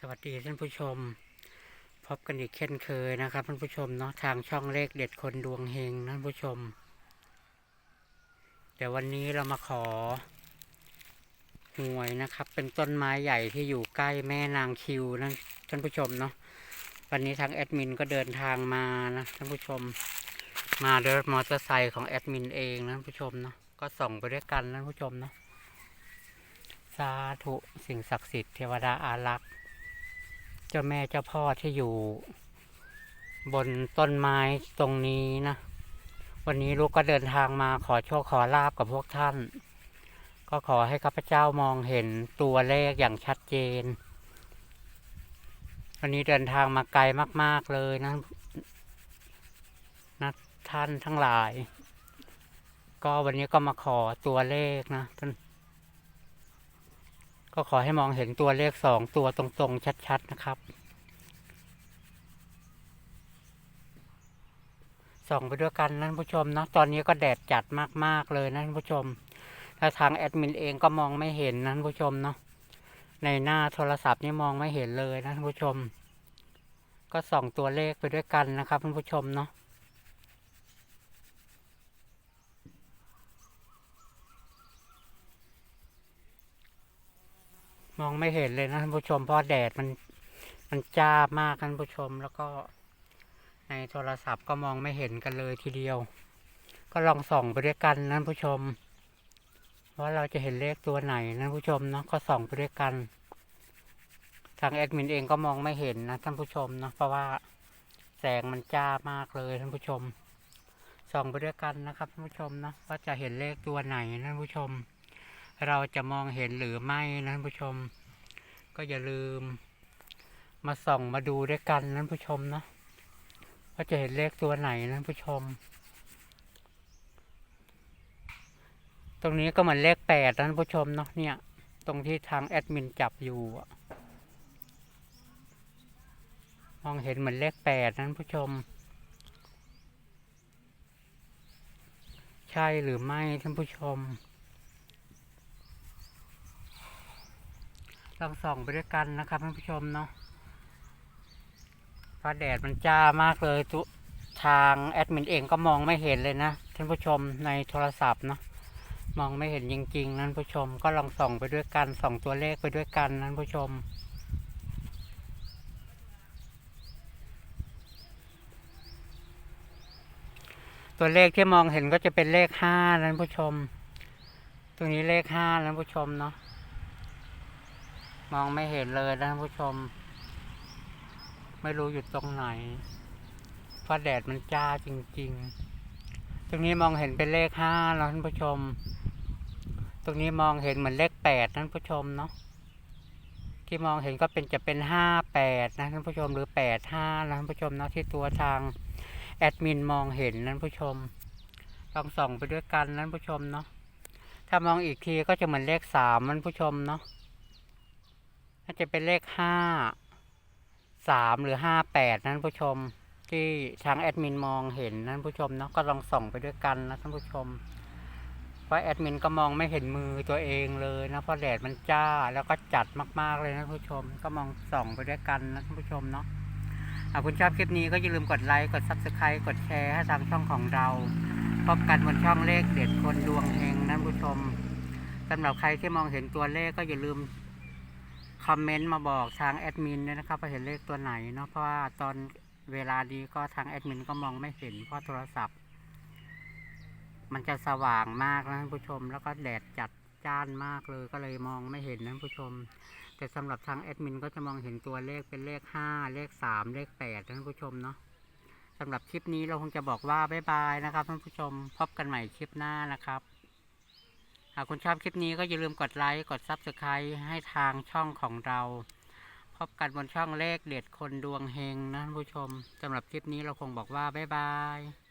สวัสดีท่านผู้ชม พบกันอีกเช่นเคยนะครับท่านผู้ชมเนาะทางช่องเลขเด็ดคนดวงเฮงนะท่านผู้ชม เดี๋ยววันนี้เรามาขอหวยนะครับ เป็นต้นไม้ใหญ่ที่อยู่ใกล้แม่นางคิวนะท่านผู้ชมเนาะวันนี้ทางแอดมินก็เดินทางมานะท่านผู้ชม มาด้วยมอเตอร์ไซค์ของแอดมินเองนะท่านผู้ชมเนาะก็ส่องไปด้วยกันนะท่านผู้ชมเนาะสาธุสิ่งศักดิ์สิทธิ์เทวดาอารักษ์ เจ้าแม่เจ้าพ่อที่อยู่ บนต้นไม้ตรงนี้นะ วันนี้ลูกก็เดินทางมาขอโชคขอลาบกับพวกท่าน ก็ขอให้ข้าพเจ้ามองเห็นตัวเลขอย่างชัดเจน วันนี้เดินทางมาไกลมาก ๆเลยนะนะท่านทั้งหลาย ก็วันนี้ก็มาขอตัวเลขนะท่าน ก็ขอให้มองเห็นตัวเลขสองตัวตรงๆ ชัดๆนะครับส่องไปด้วยกันนะท่านผู้ชมนะตอนนี้ก็แดดจัดมากๆเลยนะท่านผู้ชมถ้าทางแอดมินเองก็มองไม่เห็นนะท่านผู้ชมเนาะในหน้าโทรศัพท์นี่มองไม่เห็นเลยนะท่านผู้ชม ก็ส่องตัวเลขไปด้วยกันนะครับท่านผู้ชมเนาะ มองไม่เห็นเลยนะท่านผู้ชมเพราะแดดมันมันจ้ามากท่านผู้ชมแล้วก็ในโทรศัพท์ก็มองไม่เห็นกันเลยทีเดียว ก็ลองส่องไปด้วยกันนะท่านผู้ชมว่าเราจะเห็นเลขตัวไหนนะท่านผู้ชมเนาะก็ส่องไปด้วยกัน ทางแอดมินเองก็มองไม่เห็นนะท่านผู้ชมเนาะเพราะว่าแสงมันจ้ามากเลยท่านผู้ชมส่องไปด้วยกันนะครับท่านผู้ชมเนาะว่าจะเห็นเลขตัวไหนนะท่านผู้ชม เราจะมองเห็นหรือไม่นะท่านผู้ชม ก็อย่าลืม มาส่องมาดูด้วยกันนะท่านผู้ชมนะว่าจะเห็นเลขตัวไหนนะท่านผู้ชม ตรงนี้ก็เหมือนเลขแปดนะท่านผู้ชมเนาะเนี่ย ตรงที่ทางแอดมินจับอยู่มองเห็นเหมือนเลขแปดนะท่านผู้ชม ใช่หรือไม่ท่านผู้ชม ลองส่องไปด้วยกันนะครับท่านผู้ชมเนาะฟ้าแดดมันจ้ามากเลยทุทางแอดมินเองก็มองไม่เห็นเลยนะท่านผู้ชมในโทรศัพท์เนาะมองไม่เห็นจริงๆนะท่านผู้ชมก็ลองส่องไปด้วยกันส่องตัวเลขไปด้วยกันนะท่านผู้ชมตัวเลขที่มองเห็นก็จะเป็นเลขห้านะท่านผู้ชม ตรงนี้เลขห้านะท่านผู้ชมเนาะ มองไม่เห็นเลยนะท่านผู้ชม ไม่รู้อยู่ตรงไหนเพราะแดดมันจ้าจริง ๆ ตรงนี้มองเห็นเป็นเลขห้าแล้วท่านผู้ชม ตรงนี้มองเห็นเหมือนเลขแปดท่านผู้ชมเนาะที่มองเห็นก็เป็นจะเป็นห้าแปดนะท่านผู้ชมหรือแปดห้านะท่านผู้ชมเนาะที่ตัวทางแอดมินมองเห็นนะท่านผู้ชมลองส่องไปด้วยกันนะท่านผู้ชมเนาะถ้ามองอีกทีก็จะเหมือนเลขสามท่านผู้ชมเนาะ น่าจะเป็นเลขห้าสามหรือห้าแปดนั้นผู้ชม ที่ทางแอดมินมองเห็นนั้นผู้ชมเนาะก็ลองส่องไปด้วยกันนะท่านผู้ชม เพราะแอดมินก็มองไม่เห็นมือตัวเองเลยนะเพราะแดดมันจ้าแล้วก็จัดมากๆเลยนะท่นผู้ชม ก็มองส่องไปด้วยกันนะท่านผู้ชมเนาะหากคุณชอบคลิปนี้ก็อย่าลืมกดไลค์กดซับสไครต์กดแชร์ให้ทางช่องของเราพบกันบนช่องเลขเด็ดคนดวงเฮงนะท่านผู้ชมสำหรับใครที่มองเห็นตัวเลขก็อย่าลืม คอมเมนต์มาบอกทางแอดมินด้วยนะครับว่าเห็นเลขตัวไหนเนาะเพราะว่าตอนเวลานี้ก็ทางแอดมินก็มองไม่เห็นเพราะโทรศัพท์ มันจะสว่างมากนะท่านผู้ชม แล้วก็แดดจัดจ้านมากเลยก็เลยมองไม่เห็นนะท่านผู้ชม แต่สำหรับทางแอดมินก็จะมองเห็นตัวเลขเป็นเลขห้าเลขสามเลขแปดท่านผู้ชมเนาะสำหรับคลิปนี้เราคงจะบอกว่าบ๊ายบายนะครับท่านผู้ชมพบกันใหม่คลิปหน้านะครับ หากคุณชอบคลิปนี้ก็อย่าลืมกดไลค์ กด s u b สไครต์ให้ทางช่องของเรา พบกันบนช่องเลขเด็ดคนดวงเฮงนะท่านผู้ชมสำหรับคลิปนี้เราคงบอกว่า บ๊ายบาย